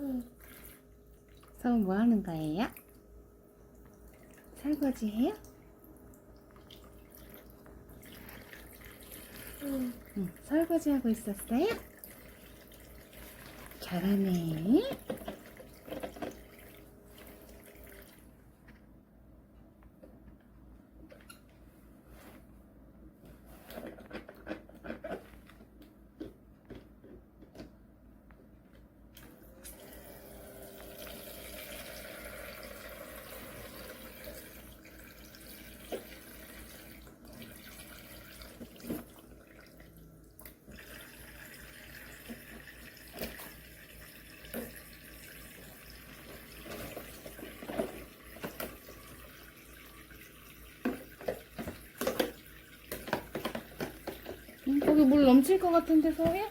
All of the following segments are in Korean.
응. 서우 뭐 하는 거예요? 설거지 해요? 응. 응, 설거지 하고 있었어요? 잘하네. 응, 거기 물 넘칠 것 같은데 서우야?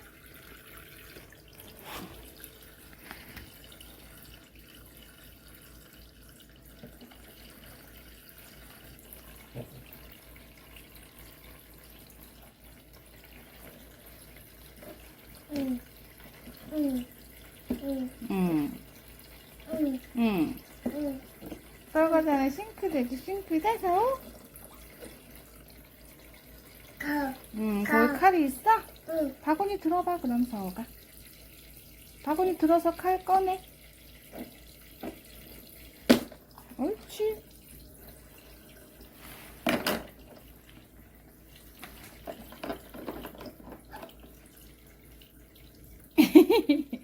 응. 응. 응. 응, 응. 응. 응. 설거지하는 싱크대지 싱크대 서우? 가. 응, 가. 거기 칼이 있어? 응. 바구니 들어봐 그럼 서우가. 바구니 들어서 칼 꺼내. 옳지.